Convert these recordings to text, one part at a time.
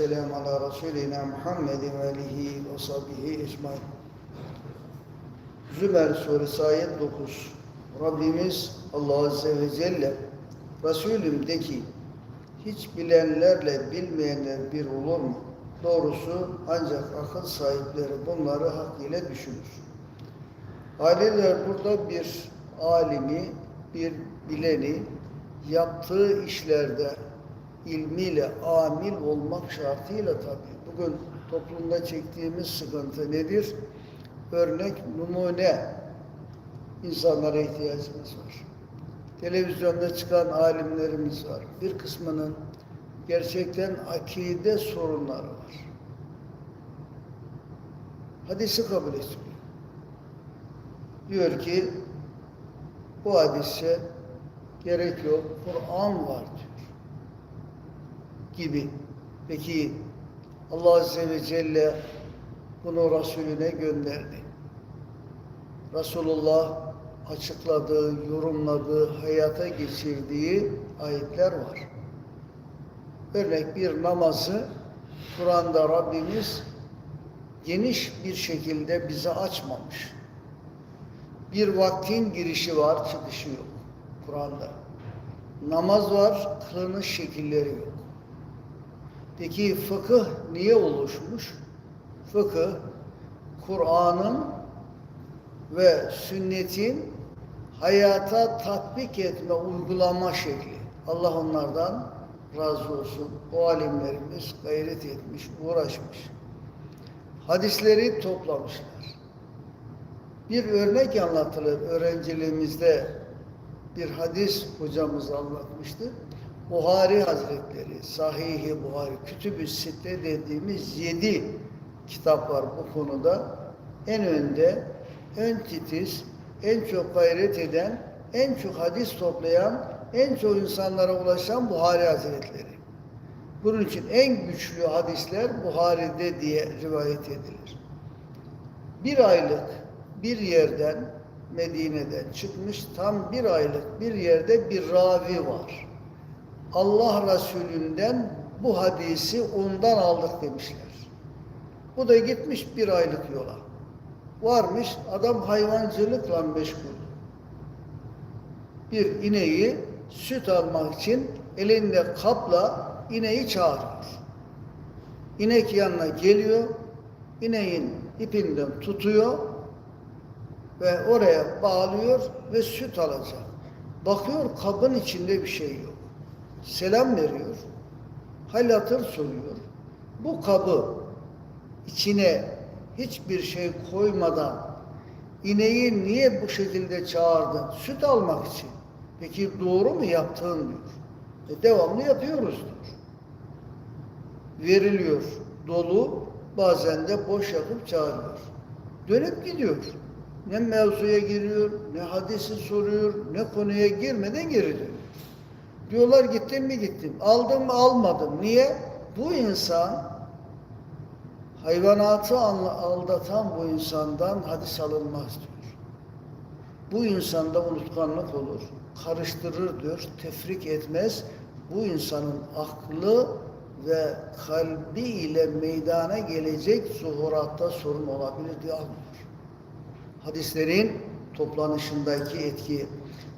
Resulina Muhammedin ve alihi ve sahbihi ecmain. Zümer suresi ayet 9. Rabbimiz Allah Azze ve Celle Resulüm de ki hiç bilenlerle bilmeyenler bir olur mu? Doğrusu ancak akıl sahipleri bunları hakkıyla düşünür. Aileler burada bir alimi, bir bileni yaptığı işlerde ilmiyle amil olmak şartıyla tabii. Bugün toplumda çektiğimiz sıkıntı nedir? Örnek, numune insanlara ihtiyacımız var. Televizyonda çıkan alimlerimiz var. Bir kısmının gerçekten akide sorunları var. Hadisi kabul etmiyor. Diyor ki bu hadise gerek yok, Kur'an var diyor. Gibi. Peki Allah Azze ve Celle bunu Resulüne gönderdi. Resulullah açıkladığı, yorumladığı, hayata geçirdiği ayetler var. Örnek bir namazı Kur'an'da Rabbimiz geniş bir şekilde bize açmamış. Bir vaktin girişi var, çıkışı yok Kur'an'da. Namaz var, kılınış şekilleri yok. Peki fıkıh niye oluşmuş? Fıkıh, Kur'an'ın ve sünnetin hayata tatbik etme, uygulama şekli. Allah onlardan razı olsun. O alimlerimiz gayret etmiş, uğraşmış. Hadisleri toplamışlar. Bir örnek anlatılır öğrenciliğimizde bir hadis hocamız anlatmıştı. Buhari Hazretleri, Sahih-i Buhari, Kütüb-ü Sitte dediğimiz yedi kitap var bu konuda. En önde, en titiz, en çok gayret eden, en çok hadis toplayan, en çok insanlara ulaşan Buhari Hazretleri. Bunun için en güçlü hadisler Buhari'de diye rivayet edilir. Bir aylık bir yerden Medine'den çıkmış tam bir aylık bir yerde bir ravi var. Allah Resulü'nden bu hadisi ondan aldık demişler. Bu da gitmiş bir aylık yola. Varmış adam hayvancılıkla meşgul. Bir ineği süt almak için elinde kapla ineği çağırıyor. İnek yanına geliyor, ineğin ipinden tutuyor ve oraya bağlıyor ve süt alacak. Bakıyor kabın içinde bir şey yok. Selam veriyor. Hal hatır soruyor. Bu kabı içine hiçbir şey koymadan ineği niye bu şekilde çağırdın? Süt almak için. Peki doğru mu yaptığın diyor. E devamlı yapıyoruz diyor. Veriliyor dolu bazen de boş yapıp çağırıyor. Dönüp gidiyor. Ne mevzuya giriyor, ne hadisi soruyor, ne konuya girmeden geri dönüyor. Diyorlar gittim mi gittim, aldım mı almadım. Niye? Bu insan hayvanatı aldatan bu insandan hadis alınmaz diyor. Bu insanda unutkanlık olur, karıştırır diyor, tefrik etmez. Bu insanın aklı ve kalbi ile meydana gelecek zuhuratta sorun olabilir diye almıyor. Hadislerin toplanışındaki etki.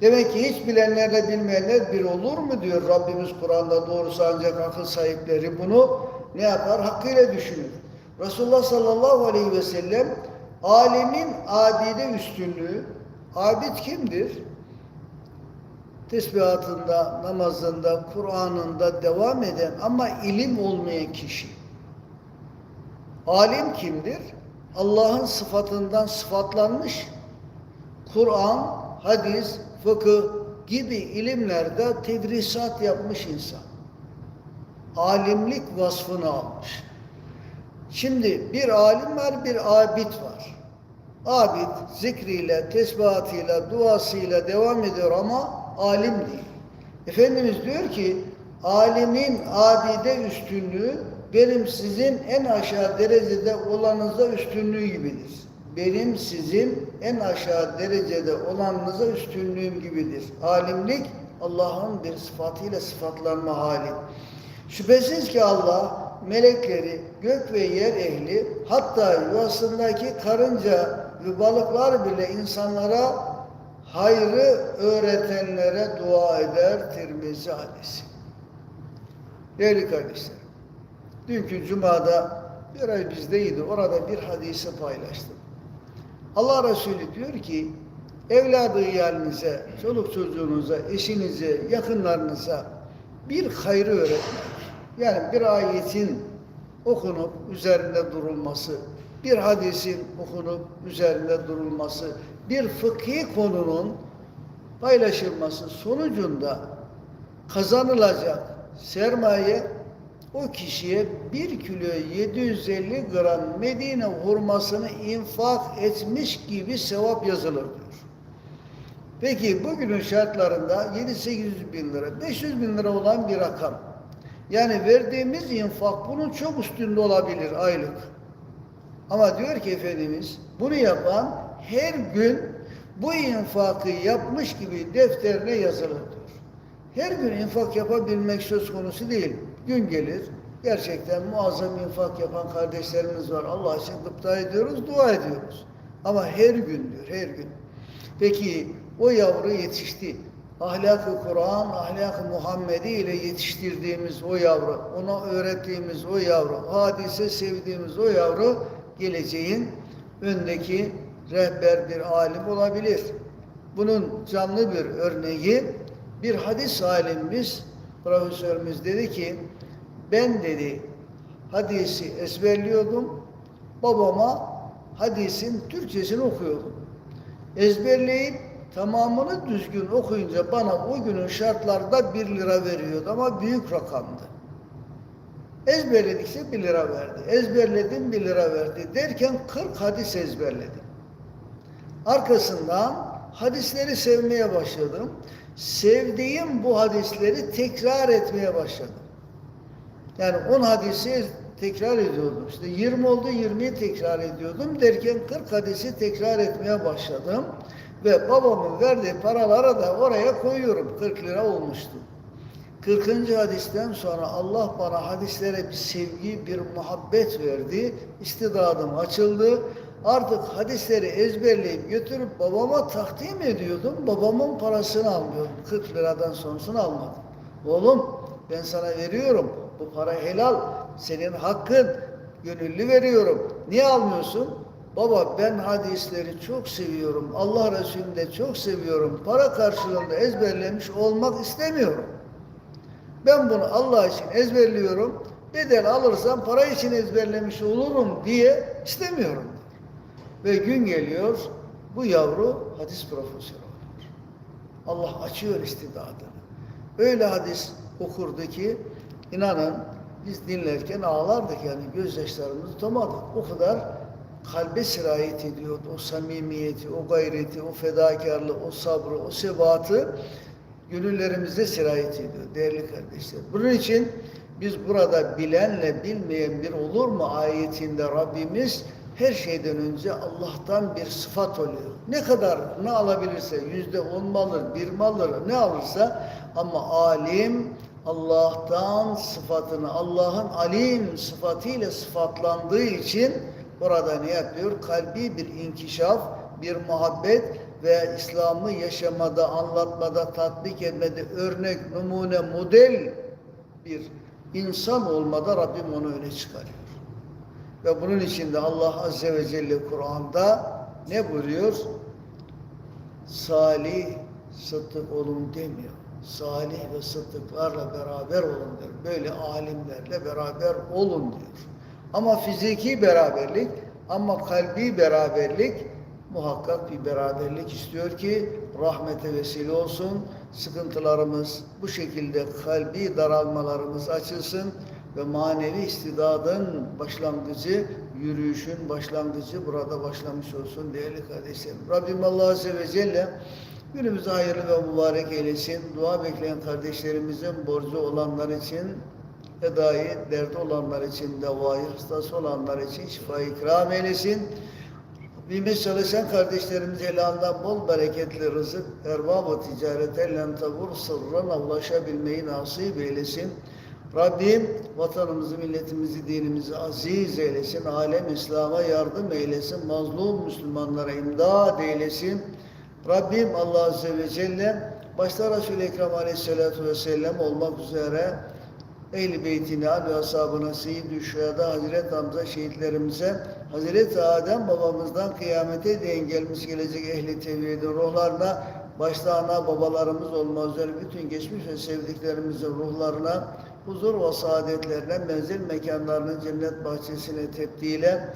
Demek ki hiç bilenlerle bilmeyenler bir olur mu diyor Rabbimiz Kur'an'da doğrusu ancak akıl sahipleri bunu ne yapar? Hakkıyla düşünür. Resulullah sallallahu aleyhi ve sellem alemin abide üstünlüğü, abid kimdir? Tesbihatında, namazında, Kur'an'ında devam eden ama ilim olmayan kişi. Alim kimdir? Allah'ın sıfatından sıfatlanmış Kur'an, hadis, fıkıh gibi ilimlerde tedrisat yapmış insan. Alimlik vasfını almış. Şimdi bir alim var, bir abid var. Abid zikriyle, tesbihatıyla, duasıyla devam ediyor ama alim değil. Efendimiz diyor ki, alimin abide üstünlüğü benim sizin en aşağı derecede olanınıza üstünlüğü gibidir. Benim sizin en aşağı derecede olanınıza üstünlüğüm gibidir. Alimlik Allah'ın bir sıfatıyla sıfatlanma hali. Şüphesiz ki Allah melekleri, gök ve yer ehli, hatta yuvasındaki karınca ve balıklar bile insanlara hayrı öğretenlere dua eder Tirmizi hadisi. Değerli kardeşlerim, dünkü cumada bir ay bizdeydi, orada bir hadisi paylaştım. Allah Resulü diyor ki, evladı iyalinize, çoluk çocuğunuza, eşinize, yakınlarınıza bir hayrı öğretmek. Yani bir ayetin okunup üzerinde durulması, bir hadisin okunup üzerinde durulması, bir fıkhi konunun paylaşılması sonucunda kazanılacak sermaye o kişiye bir kilo 750 gram Medine hurmasını infak etmiş gibi sevap yazılır diyor. Peki bugünün şartlarında 7-800 bin lira, 500 bin lira olan bir rakam. Yani verdiğimiz infak bunun çok üstünde olabilir aylık. Ama diyor ki Efendimiz bunu yapan her gün bu infakı yapmış gibi defterine yazılır diyor. Her gün infak yapabilmek söz konusu değil. Gün gelir, gerçekten muazzam infak yapan kardeşlerimiz var. Allah için gıpta ediyoruz, dua ediyoruz. Ama her gün diyor, her gün. Peki o yavru yetişti. Ahlak-ı Kur'an, ahlak-ı Muhammedi ile yetiştirdiğimiz o yavru, ona öğrettiğimiz o yavru, hadise sevdiğimiz o yavru geleceğin öndeki rehber bir alim olabilir. Bunun canlı bir örneği bir hadis alimimiz, profesörümüz dedi ki ben dedi hadisi ezberliyordum. Babama hadisin Türkçesini okuyordum. Ezberleyip tamamını düzgün okuyunca bana o günün şartlarda bir lira veriyordu ama büyük rakamdı. Ezberledikçe bir lira verdi. Ezberledim bir lira verdi. Derken 40 hadis ezberledim. Arkasından hadisleri sevmeye başladım. Sevdiğim bu hadisleri tekrar etmeye başladım. Yani 10 hadisi tekrar ediyordum. İşte 20 oldu 20'yi tekrar ediyordum derken 40 hadisi tekrar etmeye başladım. Ve babamın verdiği paraları da oraya koyuyorum. 40 lira olmuştu. 40. hadisten sonra Allah bana hadislere bir sevgi, bir muhabbet verdi. İstidadım açıldı. Artık hadisleri ezberleyip götürüp babama takdim ediyordum. Babamın parasını almıyordum. 40 liradan sonrasını almadım. Oğlum ben sana veriyorum. Bu para helal. Senin hakkın. Gönüllü veriyorum. Niye almıyorsun? Baba ben hadisleri çok seviyorum. Allah Resulü'nü de çok seviyorum. Para karşılığında ezberlemiş olmak istemiyorum. Ben bunu Allah için ezberliyorum. Bedel alırsam para için ezberlemiş olurum diye istemiyorum. Ve gün geliyor bu yavru hadis profesörü oluyor. Allah açıyor istidadını. Öyle hadis okurdu ki inanın biz dinlerken ağlardık yani gözyaşlarımızı tutamadık. O kadar kalbe sirayet ediyordu o samimiyeti, o gayreti, o fedakarlığı, o sabrı, o sebatı gönüllerimizde sirayet ediyor değerli kardeşler. Bunun için biz burada bilenle bilmeyen bir olur mu ayetinde Rabbimiz her şeyden önce Allah'tan bir sıfat oluyor. Ne kadar ne alabilirse yüzde on mu alır, bir mi alır, ne alırsa ama alim Allah'tan sıfatını, Allah'ın alim sıfatıyla sıfatlandığı için orada ne yapıyor? Kalbi bir inkişaf, bir muhabbet ve İslam'ı yaşamada, anlatmada, tatbik etmede örnek, numune, model bir insan olmada Rabbim onu öne çıkarıyor. Ve bunun için de Allah Azze ve Celle Kur'an'da ne buyuruyor? Salih, sıddık olun demiyor. Salih ve sıddıklarla beraber olun diyor. Böyle alimlerle beraber olun diyor. Ama fiziki beraberlik, ama kalbi beraberlik muhakkak bir beraberlik istiyor ki rahmete vesile olsun. Sıkıntılarımız bu şekilde kalbi daralmalarımız açılsın ve manevi istidadın başlangıcı, yürüyüşün başlangıcı burada başlamış olsun değerli kardeşlerim. Rabbim Allah Azze ve Celle günümüzü hayırlı ve mübarek eylesin. Dua bekleyen kardeşlerimizin borcu olanlar için edayı, derdi olanlar için devayı, hastası olanlar için şifayı ikram eylesin. Bilmiş çalışan kardeşlerimiz helalından bol bereketli rızık, erbab-ı ticaret ellen tavur sırrına ulaşabilmeyi nasip eylesin. Rabbim vatanımızı, milletimizi, dinimizi aziz eylesin. Alem İslam'a yardım eylesin. Mazlum Müslümanlara imdad eylesin. Rabbim Allah Azze ve Celle başta Resul-i Ekrem Aleyhisselatü Vesselam olmak üzere Ehl-i Beytine ve ashabına, Seyyid-i Hazreti Hamza şehitlerimize, Hazreti Adem babamızdan kıyamete değin gelmiş gelecek ehli tevhidin ruhlarına, başta ana babalarımız olmak üzere bütün geçmiş ve sevdiklerimizin ruhlarına, huzur ve saadetlerine, menzil mekanlarının cennet bahçesine tebdile,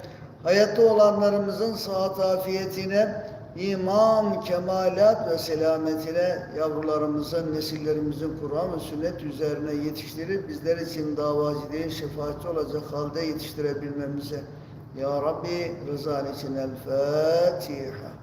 hayatta olanlarımızın sıhhat afiyetine, iman, kemalat ve selametine yavrularımızın, nesillerimizin Kur'an ve sünnet üzerine yetiştirip bizler için davacı değil şefaatçi olacak halde yetiştirebilmemize. Ya Rabbi rızan için El Fatiha.